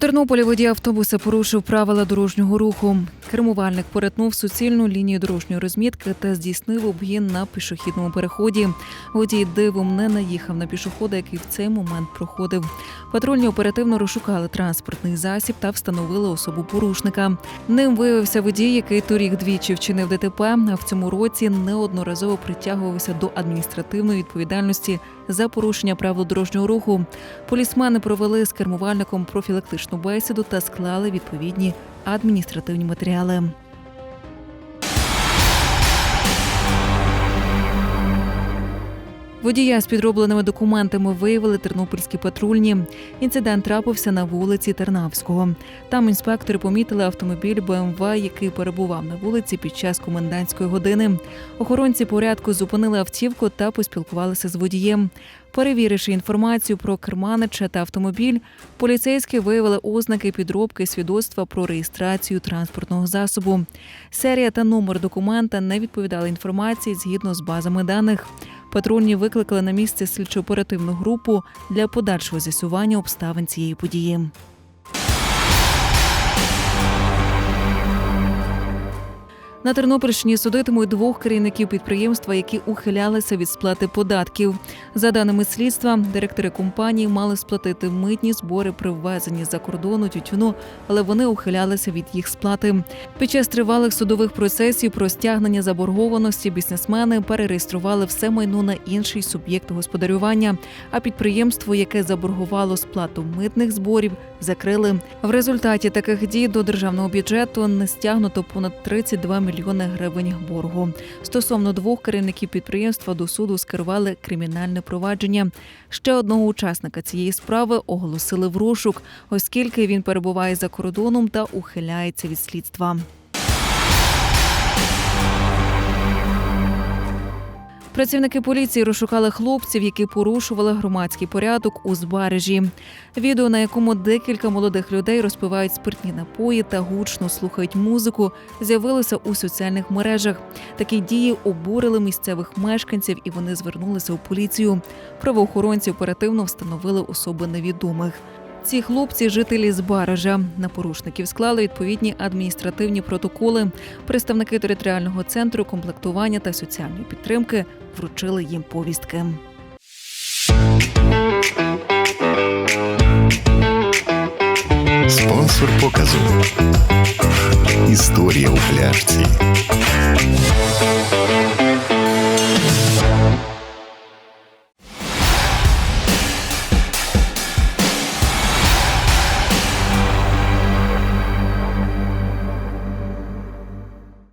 Тернополі водій автобуса порушив правила дорожнього руху. Кермувальник перетнув суцільну лінію дорожньої розмітки та здійснив обгін на пішохідному переході. Водій дивом не наїхав на пішохода, який в цей момент проходив. Патрульні оперативно розшукали транспортний засіб та встановили особу порушника. Ним виявився водій, який торік двічі вчинив ДТП, а в цьому році неодноразово притягувався до адміністративної відповідальності за порушення правил дорожнього руху. Полісмени провели з кермувальником профілактичну бесіду та склали відповідні адміністративні матеріали. Водія з підробленими документами виявили тернопільські патрульні. Інцидент трапився на вулиці Тернавського. Там інспектори помітили автомобіль БМВ, який перебував на вулиці під час комендантської години. Охоронці порядку зупинили автівку та поспілкувалися з водієм. Перевіривши інформацію про керманича та автомобіль, поліцейські виявили ознаки підробки свідоцтва про реєстрацію транспортного засобу. Серія та номер документа не відповідали інформації згідно з базами даних. Патрульні викликали на місце слідчо-оперативну групу для подальшого з'ясування обставин цієї події. На Тернопільщині судитимуть двох керівників підприємства, які ухилялися від сплати податків. За даними слідства, директори компанії мали сплатити митні збори при ввезенні за кордону тютюну, але вони ухилялися від їх сплати. Під час тривалих судових процесів про стягнення заборгованості бізнесмени перереєстрували все майно на інший суб'єкт господарювання. А підприємство, яке заборгувало сплату митних зборів, закрили. В результаті таких дій до державного бюджету не стягнуто понад 32 мільйони гривень боргу. Стосовно двох керівників підприємства до суду скерували кримінальне провадження. Ще одного учасника цієї справи оголосили в розшук, оскільки він перебуває за кордоном та ухиляється від слідства. Працівники поліції розшукали хлопців, які порушували громадський порядок у Збережі. Відео, на якому декілька молодих людей розпивають спиртні напої та гучно слухають музику, з'явилося у соціальних мережах. Такі дії обурили місцевих мешканців, і вони звернулися у поліцію. Правоохоронці оперативно встановили особи невідомих. Ці хлопці жителі з Баража. На порушників склали відповідні адміністративні протоколи. Представники територіального центру комплектування та соціальної підтримки вручили їм повістки. Спонсор показу. Історія у пляшці.